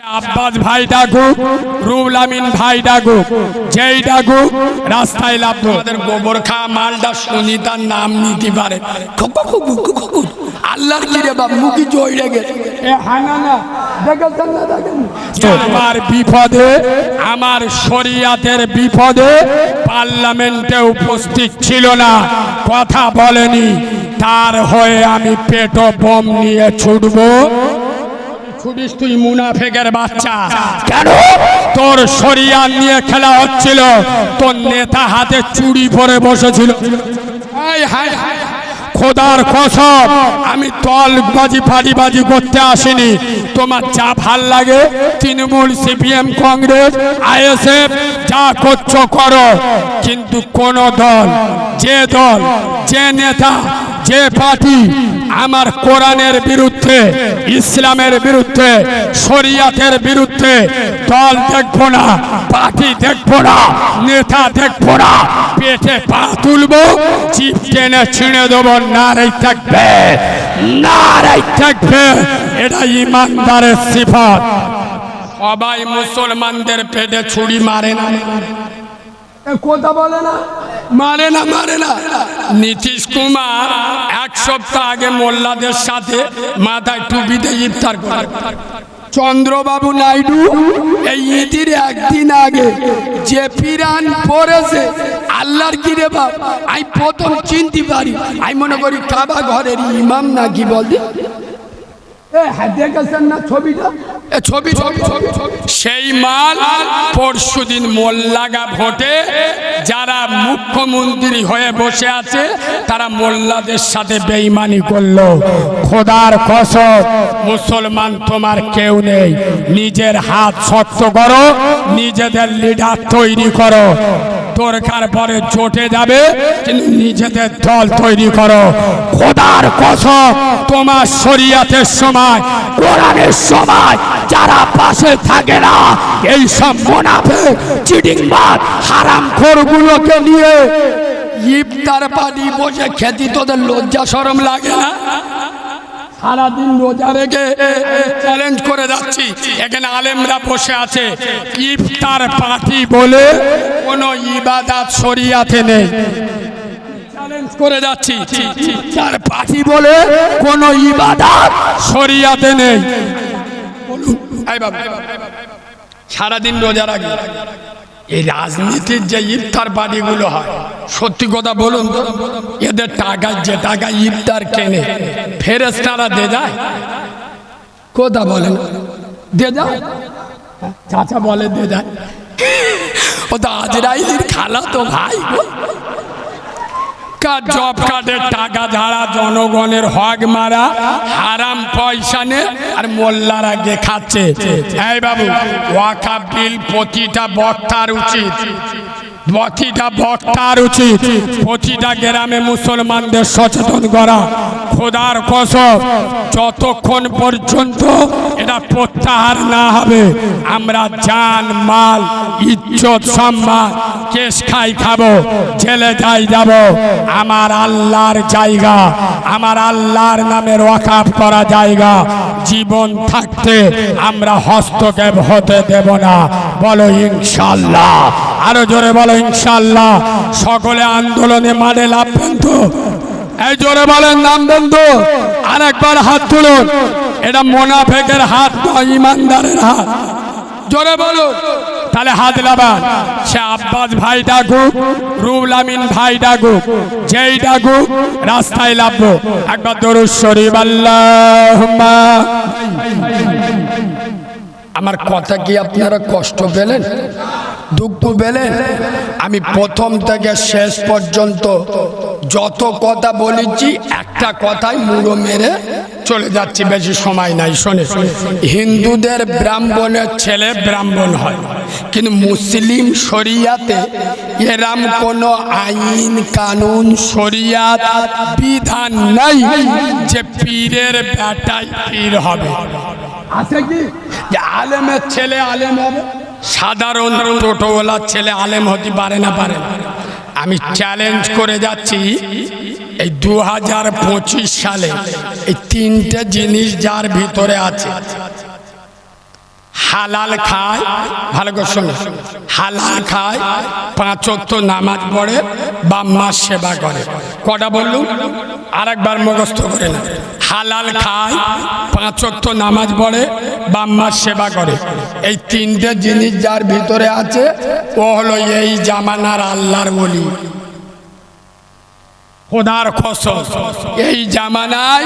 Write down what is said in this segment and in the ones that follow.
আব্বাস ভাই ডাকুক রুহুল আমিন ভাই ডাকুক যেই ডাকুক রাস্তায় লাভ তোমাদের গোবর খা মালটা শুনি তার নাম নিতে পারে। আল্লাহর বাপ মুখি আমার বিপদে আমার শরিয়াতের বিপদে পার্লামেন্টে উপস্থিত ছিল না। কথা বলেনি তার হয়ে আমি পেটো বোম নিয়ে ছুটবো। ছুটিস তুই মুনাফেকের বাচ্চা। কেন? তোর শরিয়াত নিয়ে খেলা হচ্ছিল। তোর নেতা হাতে চুড়ি পরে বসেছিল। খোদার কসম আমি তলবাজি ফাড়িবাজি করতে আসিনি। তোমার যা ভালো লাগে তৃণমূল সিপিএম কংগ্রেস আইএসএফ যা করছ করো। কিন্তু কোন দল যে দল যে নেতা যে পার্টি আমার কোরআনের বিরুদ্ধে, ইসলামের বিরুদ্ধে, শরিয়াতের বিরুদ্ধে দল দেখব না, পার্টি দেখব না, নেতা দেখব না, পেটে পা তুলবো, চিপ টেনে ছিঁড়ে দেবো, নারাই থাকবে নারাই থাকবে, এটা ইমানদারের সিফত। সবাই মুসলমানদের পেটে ছুরি মারে না। কথা বলে না। মারে না মারে না। নীতিশ কুমার এক সপ্তাহ আগে মোল্লাদের সাথে মাথায় টুপিতে ইফতার করে। চন্দ্রবাবু নাইডু এই ঈদের একদিন আগে যে পিরান পড়েছে আল্লাহর কি রে বাপ, আমি প্রথম চিনতে পারি। আমি মনে করি কাবা ঘরের ইমাম নাকি বলতে? সেই মাল পরশু দিন মোল্লাগা ভোটে যারা মুখ্যমন্ত্রী হয়ে বসে আছে, তারা মোল্লাদের সাথে বেইমানি করল। খোদার কসম, মুসলমান তোমার কেউ নেই। নিজের হাত শক্ত করো, নিজেদের লিডার তৈরি করো। দরকার পরে চটে যাবে। নিজেদের দল তৈরি করো। খোদার কসম, তোমার শরিয়াতের সময়, কোরআনের সময় যারা পাশে থাকে না এই সব মোনাফে চিডিংবাদ হারাম খোরগুলোকে নিয়ে ইফতার পানি বসে খেতি তোদের লজ্জা সরম লাগে না? সারাদিন রোজা রেখে চ্যালেঞ্জ করে যাচ্ছি। এখানে আলেমরা বসে আছে। ইফতার পার্টি বলে কোনো ইবাদাত শরিয়াতে নেই। চ্যালেঞ্জ করে যাচ্ছি। ইফতার পার্টি বলে কোনো ইবাদাত শরিয়াতে নেই। সারাদিন রোজা রাখি। এই রাজনীতির যে ইফতার বাড়িগুলো হয়, সত্যি কথা বলুন এদের টাকা যে টাকা ইফতার কেনে ফেরেস্তারা দে যায়? কথা বলেন। দে যা চাচা বলে দে যায়। ও তো আজরাইলির খালা তো ভাই গো। জব কার্ডের টাকা ঝাড়া জনগণের হক মারা, হারাম পয়সা নে আর মোল্লারা গে খাচ্ছে এই বাবু, ওয়াকা বিল প্রতিটা বক্তার উচিত প্রতিটা বক্তার উচিত, প্রতিটা গ্রামে মুসলমানদের সচেতন করা। খোদার কসম, যতক্ষণ পর্যন্ত এটা প্রত্যাহার না হবে, আমরা জান, মাল, ইজ্জত, সম্মান কেস খাই খাব, জেলে যাই যাব। আমার আল্লাহর জায়গা, আমার আল্লাহর নামের ওয়াকাফ করা জায়গা। জীবন থাকতে আমরা হস্তক্ষেপ হতে দেব না। বলো, ইনশাল্লাহ। আরও জোরে বলো ইনশাল্লাহ সকলে আন্দোলনে মানে লাভবেন তো এই জোরে বলেন নামবেন তো আরেকবার হাত তুলুন। এটা মোনাফেকের হাত, নয় ইমানদারের হাত। জোরে বলো। তাহলে হাত লাবান সে আব্বাস ভাই ডাকুক রুহুল আমিন ভাই ডাকুক যেই ডাকুক রাস্তায় লাভবো। একবার দরুদ শরীফ আল্লাহ আমার কথা কি আপনারা কষ্ট পেলেন? দুঃখ পেলেন? আমি প্রথম থেকে শেষ পর্যন্ত যত কথা বলেছি, একটা কথাই মুড়ো মেরে চলে যাচ্ছি, বেশি সময় নাই, শোনে হিন্দুদের ব্রাহ্মণের ছেলে ব্রাহ্মণ হয়, কিন্তু মুসলিম শরিয়াতে এরাম কোনো আইন, কানুন, শরিয়াত, বিধান নাই যে পীরের বেটাই পীর হবে। আছে কি? আলেমের ছেলে আলেম হবে, সাধারণ টোটোওয়ালার ছেলে আলেম হতে পারে না পারে। আমি চ্যালেঞ্জ করে যাচ্ছি, এই দু হাজার পঁচিশ সালে এই তিনটে জিনিস যার ভিতরে আছে। হালাল খায়, ভালো করে শোনো, হালাল খায়, পাঁচ তো নামাজ পড়ে বাম্মার সেবা করে। কটা বললুম? আরেকবার মুখস্থ করে না হালাল খায়, পাঁচ তো নামাজ পড়ে বাম্মার সেবা করে। এই তিনটে জিনিস যার ভিতরে আছে, ও হলো এই জামানার আল্লাহর বলি খোদার কসম এই জামানায়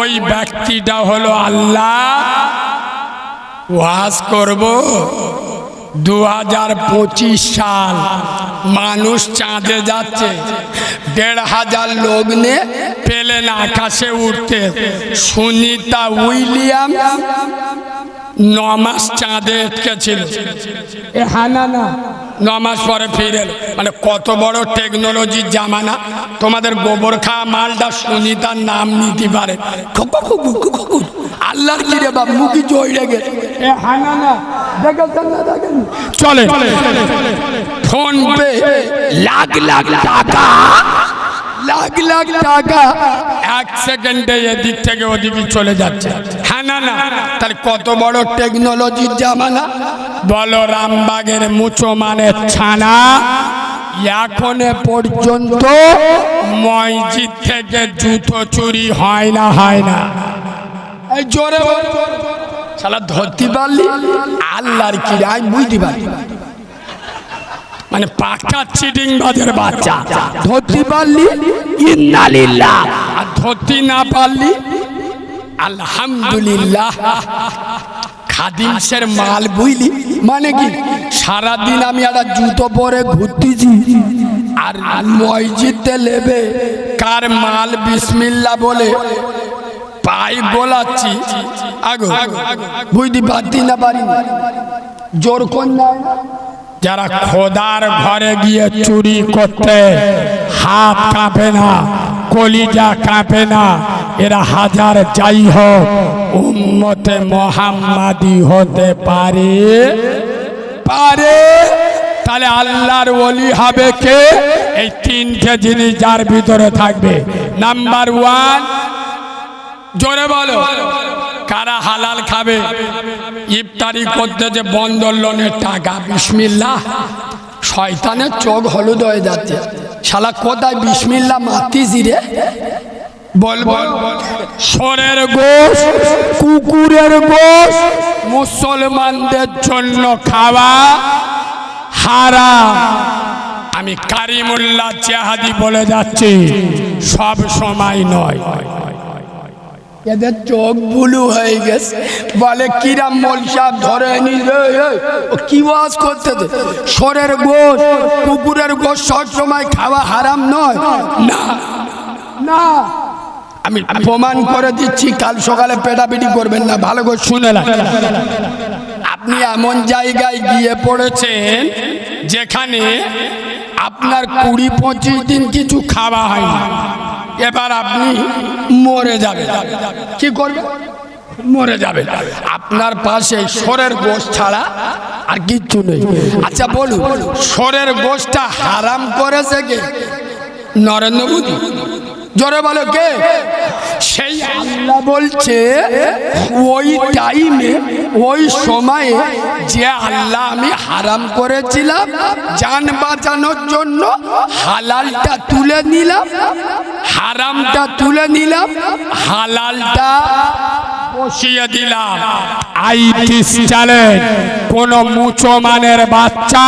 ওই ব্যক্তিটা হলো আল্লাহ। ওয়াজ করব। দু হাজার পঁচিশ সাল মানুষ চাঁদে যাচ্ছে। দেড় হাজার লোক নিয়ে পেলেন আকাশে উঠতে সুনিতা উইলিয়াম নমাস চাঁদে এটকেছিল নমাস পরে ফিরে মানে কত বড় টেকনোলজির জামানা। তোমাদের গোবর খাওয়া মালটা সুনিতার নাম নিতে পারে। আল্লাহর কি রে বাপ মুখি জড়ে গেছে এ হানা না দেখেছেন না। দেখেন চলে। ফোন পে লাখ লাখ টাকা। লাখ লাখ টাকা। এক সেকেন্ডে এদিক থেকে ওদিকে চলে যাচ্ছে। হ্যাঁ না না। তাহলে কত বড় টেকনোলজির জামানা? বলো রামবাগের মুচো মানে ছানা। এখন পর্যন্ত মসজিদ থেকে জুতো চুরি হয় না হয় না। শালা ধরতে পারলি? কি মানে ধরতে পারলি? না পারলি? খাদিমসের মাল বুঝলি মানে কি? সারাদিন আমি একটা জুতো পরে ঘুরতেছি। আর মসজিদে লেবে কার মাল বিসমিল্লা বলে পাই গোলাচ্ছি আগো বুঝতে পারতি না পারি জোর কোন? যারা খোদার ঘরে গিয়ে চুরি করতে হাত কাঁপে না কলিজা কাঁপে না এরা হাজার যাই হোক উম্মতে মোহাম্মাদি হতে পারে? পারে। তাহলে আল্লাহর ওলি হবে কে? এই তিনটে জিনিস যার ভিতরে থাকবে। নাম্বার ওয়ান জোরে বলো। কারা হালাল খাবে? ইফতারি করতে যে বন্দর লোনের টাকা, বিসমিল্লাহ। শয়তানের চোখ হলুদ হয়ে যাচ্ছে। শালা কোথায় বিসমিল্লা মাতিছি রে? বল বল। সোরের গোশ, কুকুরের গোশ, মুসলমানদের জন্য খাওয়া হারা আমি কারিমুল্লাহ চেহাদি বলে যাচ্ছি, সব সময় নয়। এদের চোখ বুলু হয়ে গেছে। বলে, কিরাম মোল সাহেব, ধরে নি। কি ওয়াজ করতেছে সরের গোশ, কুকুরের গোশ সব সময় খাওয়া হারাম নয়। না না আমি প্রমাণ করে দিচ্ছি, কাল সকালে পেটাপিটি করবেন না, ভালো করে শুনে না আপনি এমন জায়গায় গিয়ে পড়েছেন যেখানে আপনার কুড়ি পঁচিশ দিন কিছু খাওয়া হয়নি। এবার আপনি মরে যাবে কি করবে মরে যাবে আপনার পাশে সরের গোশ ছাড়া আর কিচ্ছু নেই। আচ্ছা বলুন, সরের গোশটা হারাম করেছে কে? নরেন্দ্র মোদী। জোরে বলো কে? সেই আল্লাহ বলছে, ওই টাইমে ওই সময়ে যে আল্লাহ আমি হারাম করেছিলাম, যান বাঁচানোর জন্য হালালটা তুলে নিলাম, হারামটা তুলে নিলাম, হালালটা বসিয়ে দিলাম। আইটিস চ্যালেঞ্জ, কোন মুচমানের বাচ্চা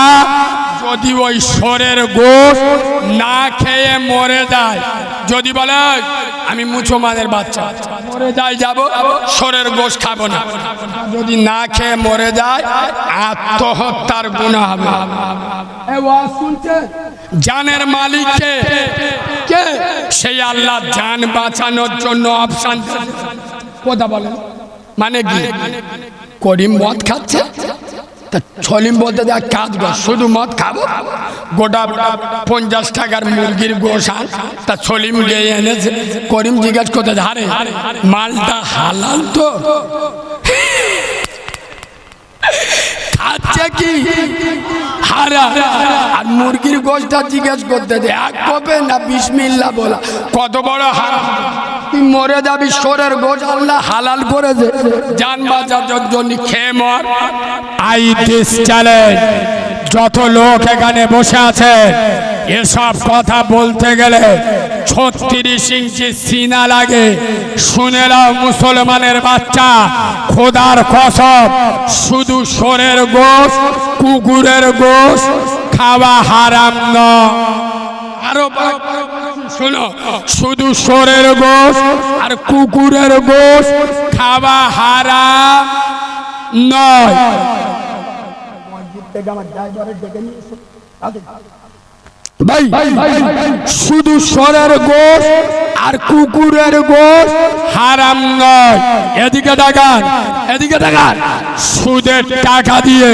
যদি ওই সরের গোশ না খেয়ে মরে যায়, যদি বলে আমি মুচমানের বাচ্চা। মরে যাই যাব সরের গোশ খাব না। যদি না খেয়ে মরে যায়, আত্মহত্যার গুণা হবে। জানের মালিককে কে? সেই আল্লাহ জান বাঁচানোর জন্য অপশান কথা বলেন? মানে কি? করিম মদ খাচ্ছে? তা ছলিম বলতে দেখ কাজ শুধু মদ খাব। গোটা পঞ্চাশ টাকার মুরগির গোসান তা ছলিম গিয়ে এনেছে। করিম জিজ্ঞাসা করতে ধারে মালটা হালাল তো? খাচ্ছে কি? হারা। আর মুরগির গোষ্ঠটা জিজ্ঞেস করতে দে, এক কবে না বিসমিল্লা বলা? কত বড় হারাম? তুই মরে যাবি সোরের গোজ আল্লাহ হালাল করেছে যান বাঁচার জন্য খেয়ে মর। I this challenge. যত লোক এখানে বসে আছে এসব কথা বলতে গেলে ছত্রিশ ইঞ্চি সিনা লাগে। শুনে মুসলমানের বাচ্চা, খোদার কসম, শুধু সোরের গোশ, কুকুরের গোশ খাওয়া হারাম নয়। আরও শোনো, শুধু সোরের গোশ আর কুকুরের গোশ খাওয়া হারাম নয়। ভাই শুধু সরের গোশ আর কুকুরের গোশ হারাম নয়। এদিকে দেখান এদিকে দেখান। সুদের টাকা দিয়ে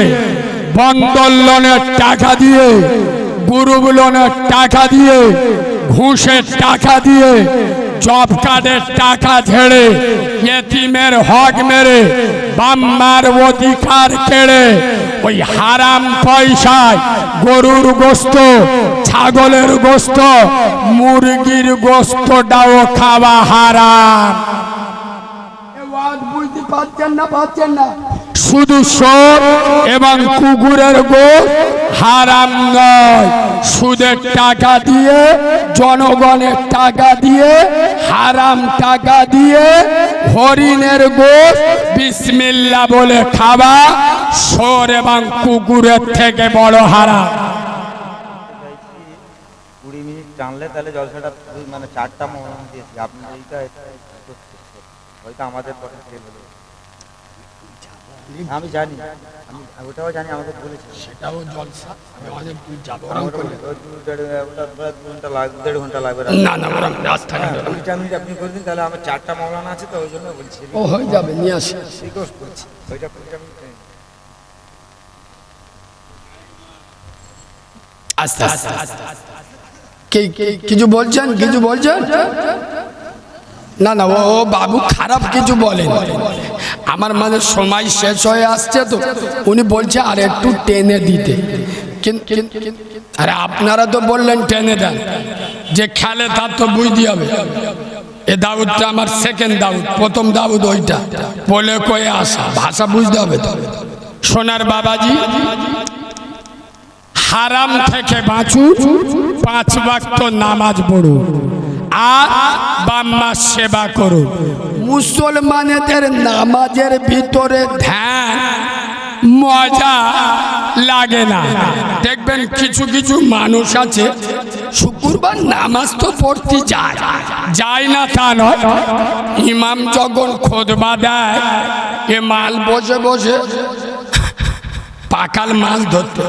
বন্ধন লোনের টাকা দিয়ে গ্রুপ লোনের টাকা দিয়ে ঘুষের টাকা দিয়ে জব কার্ডের টাকা ঝেড়ে, এতিমের হক মেরে বাম্মার অধিকার কেড়ে, ওই হারাম পয়সায় গরুর গোস্ত, ছাগলের গোস্ত, মুরগির গোস্তটাও খাওয়া হারাম। বুঝতে পারছেন না পাচ্ছেন না? শুধু সোর এবং কুকুরের গোশ হারাম নয়। সুদের টাকা দিয়ে, জনগণের টাকা দিয়ে, হারাম টাকা দিয়ে হরিণের গোশ বিসমিল্লা বলে খাওয়া সোর এবং কুকুরের থেকে বড় হারাম। কুড়ি মিনিট টানলে তাহলে জলসাটা মানে চারটা মৌলানা দিয়েছি। আপনি হয়তো আমাদের আমি জানি। আমি ওটাও জানি আমাকে বলেছে। সেটাও জলসা। দেড় ঘণ্টা লাগবে দেড় ঘণ্টা লাগবে না না ওরম রাস্তা হ্যাঁ, মিনিট আপনি করে দিন তাহলে আমার চারটা মৌলানা আছে তো ওই জন্য বলছি। ও হয়ে যাবে নিয়ে আসি। রিকোয়েস্ট করছি। ওইটা কুড়িটা মিনিট টাইম। আস্তে আস্তে। কি কি- কিছু বলছেন? কিছু বলছেন? না না ও ও বাবু খারাপ কিছু বলেন। আমার মানে সময় শেষ হয়ে আসছে তো। উনি বলছে, আর একটু টেনে দিতে। আরে আপনারা তো বললেন টেনে দেন। যে খেলে তার তো বুঝতে হবে। এ দাউদটা আমার সেকেন্ড দাউদ, প্রথম দাউদ ওইটা। বলে কয়ে আসা, ভাষা বুঝতে হবে তো। সোনার বাবাজি, হারাম থেকে বাঁচুন, পাঁচ বাক্ত নামাজ পড়ুন। আর বাম্মার সেবা করুন। মুসলমানেদের নামাজের ভিতরে ধ্যান মজা লাগে না। দেখবেন কিছু কিছু মানুষ আছে শুক্রবার নামাজ তো পড়তে যায়। যায় না তা নয় ইমাম যখন খোদবা দেয় এ মাল বসে বসে পাকাল মাছ ধরতে।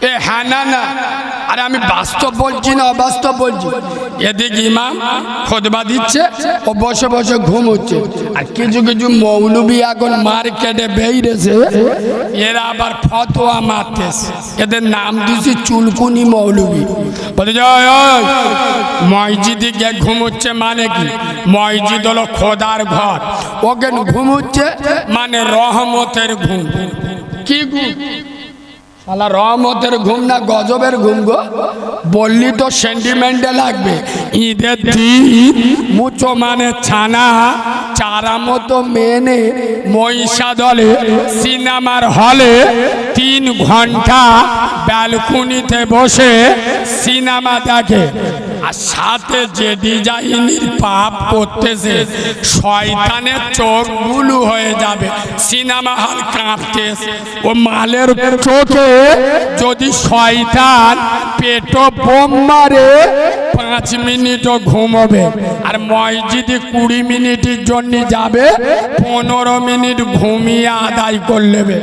এ হ্যাঁ না না। আমি বাস্তব না অবাস্তব খোদবা দিচ্ছে, ও বসে বসে আর কিছু কিছু এখন মার্কেটে আবার ফতোয়া এদের নাম দিছি চুলকুনি মৌলবি। বলে মসজিদে গিয়ে মানে কি? মসজিদ হলো খোদার ঘর। ওকে ঘুমোচ্ছে মানে রহমতের ঘুম। কি ঘুম? শালা রহমতের ঘুম না গজবের ঘুম গো। বললি তো সেন্টিমেন্টে লাগবে। ঈদের দিন মুচো মানে ছানা চারা মতো মেনে মহিষা দলে সিনেমার হলে তিন ঘণ্টা ব্যালকুনিতে বসে সিনেমা দেখে। আর সাথে যে ডিজাইনের পাপ করতেছে, শয়তানের চোখ গুলু হয়ে যাবে, সিনেমা হল কাঁপতেছে। ও মালের চোখে যদি শয়তান পেটো বোম মারে, পাঁচ মিনিটও ঘুমোবে আর মসজিদে কুড়ি মিনিটের জন্য যাবে, পনেরো মিনিট ঘুমিয়ে আদায় করে নেবে।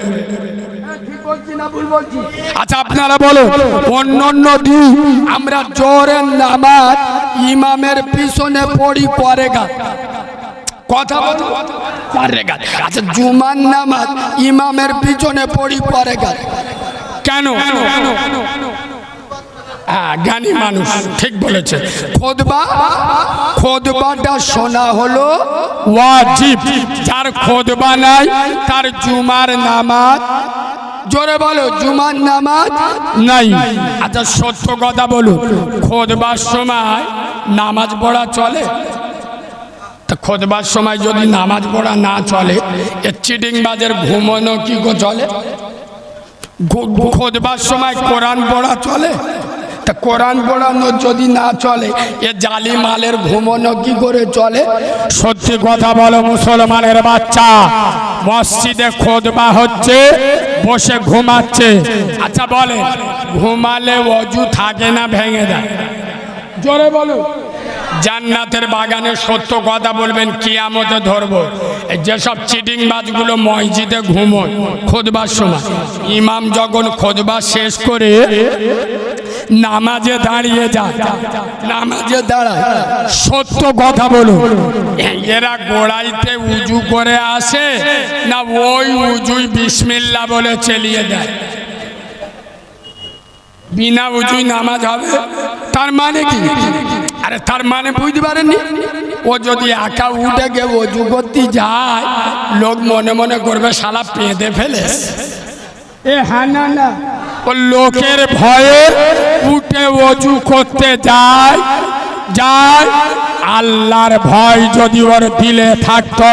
আচ্ছা আপনারা বলো অন্য অন্য দিন আমরা জোরের নামাজ ইমামের পিছনে পড়ি পরে গা। কথা বলো। পরে গা। আচ্ছা জুমার নামাজ ইমামের পিছনে পড়ি পরে গা। কেন? হ্যাঁ জ্ঞানী মানুষ, ঠিক বলেছে। খোদবা, খোদবাটা শোনা হলো ওয়াজিব। যার খোদবা নাই, তার জুমার নামাজ জোরে বলো জুমার নামাজ? নাই। আচ্ছা সত্য কথা বলুন। খোদবার সময় নামাজ পড়া চলে? তা খোদবার সময় যদি নামাজ পড়া না চলে এ চিটিংবাজের ঘুমোনো কি গো চলে? খোদবার সময় কোরআন পড়া চলে? তা কোরআন পড়ানো যদি না চলে এ জালি মালের ঘুমোনো কি করে চলে? সত্যি কথা বলো মুসলমানের বাচ্চা। মসজিদে খোদবা হচ্ছে বসে ঘুমাচ্ছে। আচ্ছা বলে, ঘুমালে অজু থাকে না, ভেঙে দেয় জোরে বলো জান্নাতের বাগানে সত্য কথা বলবেন, কিয়ামতে ধরবো। যেসব চিটিং বাজগুলো মসজিদে ঘুমোয় খোঁজবার সময়, ইমাম যখন খোঁজবার শেষ করে নামাজে দাঁড়িয়ে যায় নামাজে দাঁড়ায় সত্য কথা বলুন। এরা গোড়াইতে উজু করে আসে না ওই উজুই বিসমিল্লা বলে চালিয়ে দেয়? বিনা উজুই নামাজ হবে? তার মানে কি? আরে তার মানে বুঝতে পারেননি? ও যদি একা উঠে গে অজু করতে যায়, লোক মনে মনে করবে, শালা পেঁদে ফেলে এ হ্যাঁ না না ও লোকের ভয়ে উঠে অজু করতে যায় যায়। আল্লাহর ভয় যদি ওর দিলে থাকতো,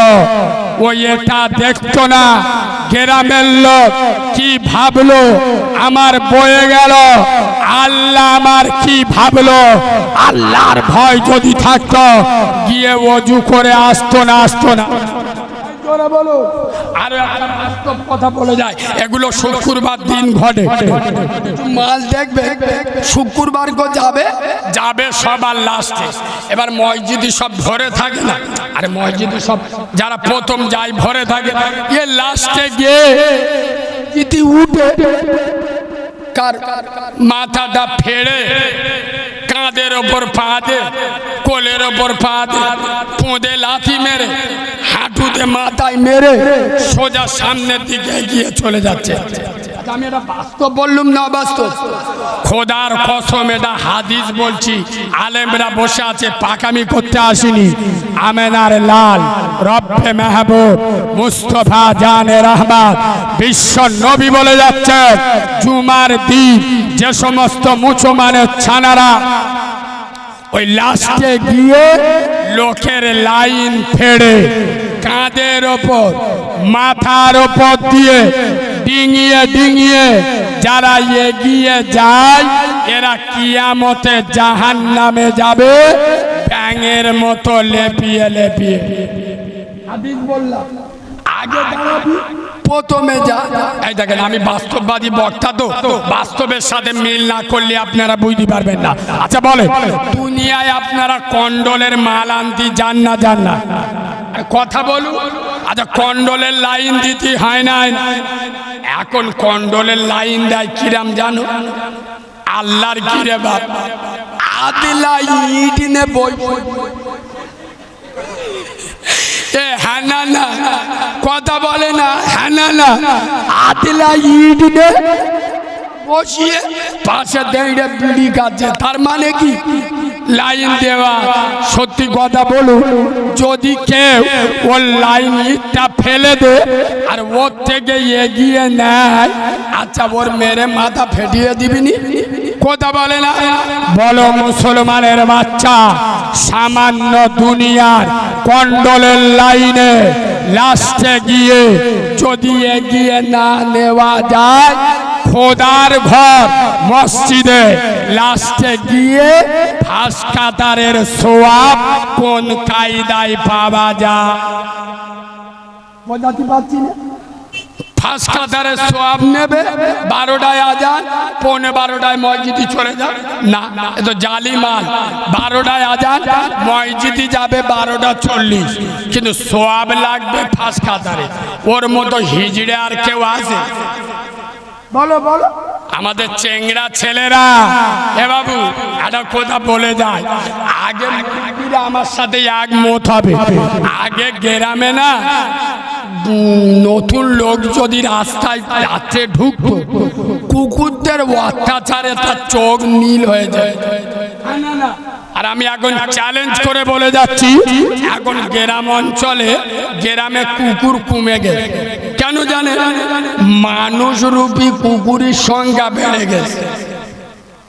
ও এটা দেখতো না। গ্রামের লোক কি ভাবলো? আমার বয়ে গেল। আল্লাহ আমার কি ভাবলো? আল্লাহর ভয় যদি থাকত, গিয়ে অজু করে আসতো না আসতো না। জোরে বলো। আরও বাস্তব কথা বলে যায়। এগুলো শুক্রবার দিন ঘটে। মাল দেখবে শুক্রবার কো যাবে? যাবে সবার লাস্টে। এবার মসজিদে সব ভরে থাকে না। আরে মসজিদে সব যারা প্রথম যায় ভরে থাকে। এ লাস্টে গিয়ে ইতি উঠে কার মাথাটা ফেড়ে, কাঁধের ওপর পা দে, কোলের ওপর পা দে কোঁদে লাথি মেরে, হাঁটুতে মাথায় মেরে সোজা সামনের দিকে এগিয়ে চলে যাচ্ছে। বাস্তব বললুম না বাস্তব খোদার কসম, এটা হাদিস বলছি। আলেমরা বসে আছে, পাকামি করতে আসিনি। আমেনার লাল, রব্বে মেহবুব, মুস্তফা জানে রহমান বিশ্ব নবী বলে যাচ্ছে, জুমার দিন, যে সমস্ত মুসলমানের ছানারা, ওই লাস্টে গিয়ে লোকের লাইন ফেড়ে, কাঁধের ওপর, মাথার ওপর দিয়ে ডিঙিয়ে ডিঙিয়ে যারা এগিয়ে যায়, এরা কিয়ামতে জাহান নামে যাবে, ব্যাঙের মতো লেপিয়ে লেপিয়ে। বললাম প্রথমে যা। দেখেন, আমি বাস্তববাদী বক্তা তো, বাস্তবের সাথে মিল না করলে আপনারা বুঝতে পারবেন না। আচ্ছা বলে দুনিয়ায় আপনারা কন্ডলের মাল আনতে যান না যান না। কথা বলুন। আচ্ছা কন্ডলের লাইন দিতে হয় না এখন কন্ডলের লাইন দেয় কিরাম জানো? আল্লাহর কিরে বাপ। আদিলা ইট নে বই। এ হ্যাঁ না কথা বলে না হ্যাঁ না আদিলা ইট নে বসিয়ে পাশে দেড়ে বিড়ি কাটছে তার মানে কি? লাইন দেওয়া। সত্যি কথা বলুন, যদি কেউ ওর লাইন ইটটা ফেলে দে আর ওর থেকে এগিয়ে নেয় আচ্ছা ওর মেরে মাথা ফেটিয়ে দিবিনি কথা বলে না? বলো মুসলমানের বাচ্চা, সামান্য দুনিয়ার কন্ডলের লাইনে লাস্টে গিয়ে যদি এগিয়ে না নেওয়া যায় খোদার ঘর মসজিদে লাস্টে গিয়ে ফাঁস কাতারের সোয়াব কোন কায়দায় পাওয়া যায়? বোঝাতে পারছি না। সোয়াব নেবে বারোটায় আজান পৌনে বারোটায় মসজিদে চলে যাবে। না এ তো বারোটায় আজান মসজিদে যাবে বারোটা চল্লিশ। কিন্তু সোয়াব লাগবে কাতারে ওর মতো হিজড়ে আর কেউ আছে? বলো বলো। আমাদের চেংরা ছেলেরা এ বাবু একটা কথা বলে যায়। আগে মুরব্বিরা আমার সাথে এক মত হবে। আগে গ্রামে না নতুন লোক যদি রাস্তায় রাত্রে ঢুকতো কুকুরদের অত্যাচারে তার চোখ নীল হয়ে যায়। আর আমি এখন চ্যালেঞ্জ করে বলে যাচ্ছি, এখন গ্রাম অঞ্চলে গ্রামে কুকুর কমে গেছে। কেন জানে মানুষ রূপী কুকুরের সংখ্যা বেড়ে গেছে।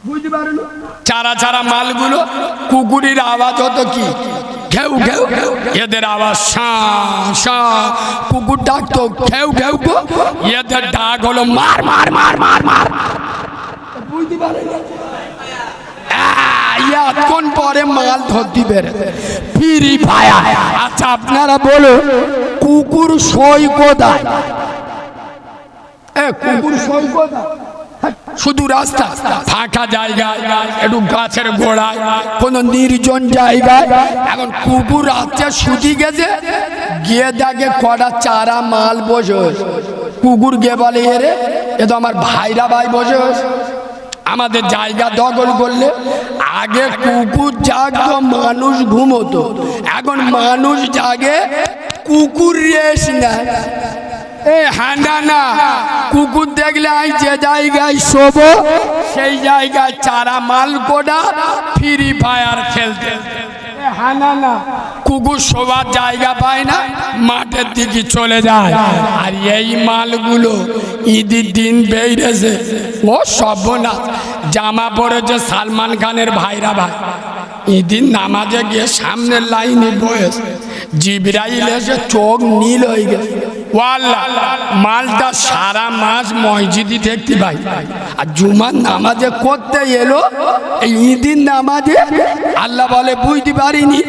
বুঝতে চারা চারা মালগুলো কুকুরের আওয়াজ হতো কি? ঘেউ ঘেউ এদের আওয়াজ সা কুকুর ডাকতো ঘেউ ঘেউ গো। এদের ডাক হলো মার মার মার মার মার। বুঝতে পারেন এতক্ষণ পরে মাল ধরতে বের ফিরি ভায়া। আচ্ছা আপনারা বলো কুকুর সই কোথায়? এ কুকুর সই হ্যাঁ, শুধু রাস্তা ফাঁকা জায়গায় একটু গাছের গোড়ায় কোন নির্জন জায়গায় এখন কুকুর রাত্রে শুধু গেছে গিয়ে দেখে কটা চারা মাল বসে। কুকুর গিয়ে বলে এরে এ তো আমার ভাইরা ভাই বসে। আমাদের জায়গা দখল করলে আগে কুকুর জাগতো, মানুষ ঘুমোতো। এখন মানুষ জাগে, কুকুর রেস নেয় এ হান্ডা না। কুকুর দেখলে আই যে জায়গায় শোবো, সেই জায়গায় চারা মাল কোডা ফ্রি ফায়ার খেলতে। কুকুর শোবার জায়গা পায় না, মাঠের দিকে চলে যায়। আর এই মালগুলো ঈদের দিন বেরিয়েছে ও সব না জামা পড়েছে সালমান খানের ভাইরা ভাই। ঈদিন নামাজে গিয়ে সামনের লাইনে বয়েছে জিবরাইল এসে চোখ নীল হয়ে গেছে। ওয়াল্লা, মালটা সারা মাস মসজিদি দেখতে পাই। আর জুমার নামাজে করতে এলো। এই ঈদিন নামাজে আল্লাহ বলে, বুঝতে পারিনি।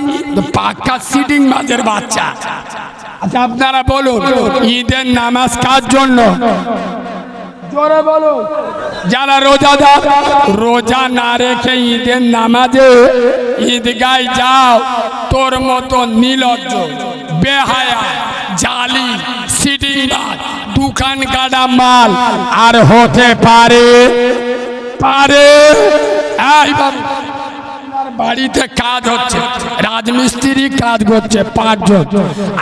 পাক্কা সিটিং মাঝের বাচ্চা। আচ্ছা আপনারা বলুন ঈদের নামাজ কার জন্য? জোরে বলুন। যারা রোজাদার রোজা না রেখে ঈদের নামাজে ঈদগায় যাও তোর মতো নীলজ্জ বেহায়া জালি সিটিং দোকান কাটা মাল আর হতে পারে পারে? এই বাবু, বাড়িতে কাজ হচ্ছে রাজমিস্ত্রি কাজ করছে পাঁচজন।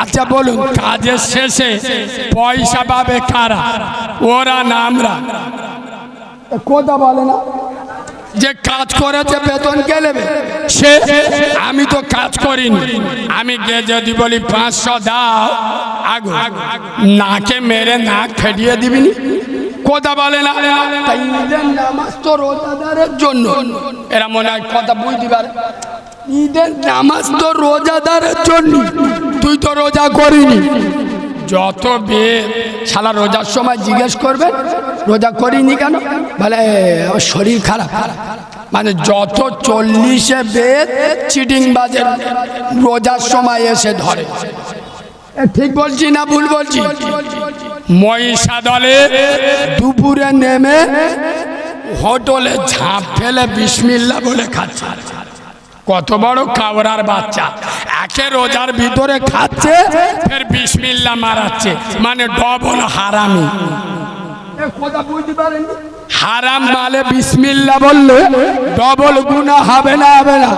আচ্ছা বলুন কাজের শেষে পয়সা পাবে কারা? ওরা না আমরা। কথা বলে না। যে কাজ করেছে বেতন কে নেবে? সে। আমি তো কাজ করিনি। আমি গিয়ে যদি বলি পাঁচশো দাও। আগো। নাকে মেরে নাক ফেটিয়ে দিবিনি? কথা বলে না। তাই ঈদের নামাজ তো রোজাদারের জন্য। এরা মনে হয় কথা বুঝতে পারে ঈদের নামাজ তো রোজাদারের জন্য। তুই তো রোজা করিনি। যত বেদ শালা রোজার সময় জিজ্ঞেস করবে, রোজা করিনি কেন? বলে আমার শরীর খারাপ। মানে যত চল্লিশে বেদ চিটিং বাজে রোজার সময় এসে ধরে। ঠিক বলছি না ভুল বলছি? মহিষা দলে দুপুরে নেমে হোটেলে ঝাঁপ ফেলে বিসমিল্লা বলে খাচ্ছে। কত বড় কাবরার বাচ্চা। একে রোজার ভিতরে খাচ্ছে, ফের বিসমিল্লা মারাচ্ছে। মানে ডবল হারামি। হারাম মালে বিসমিল্লা বললে ডবল গুণা হবে না হবে না।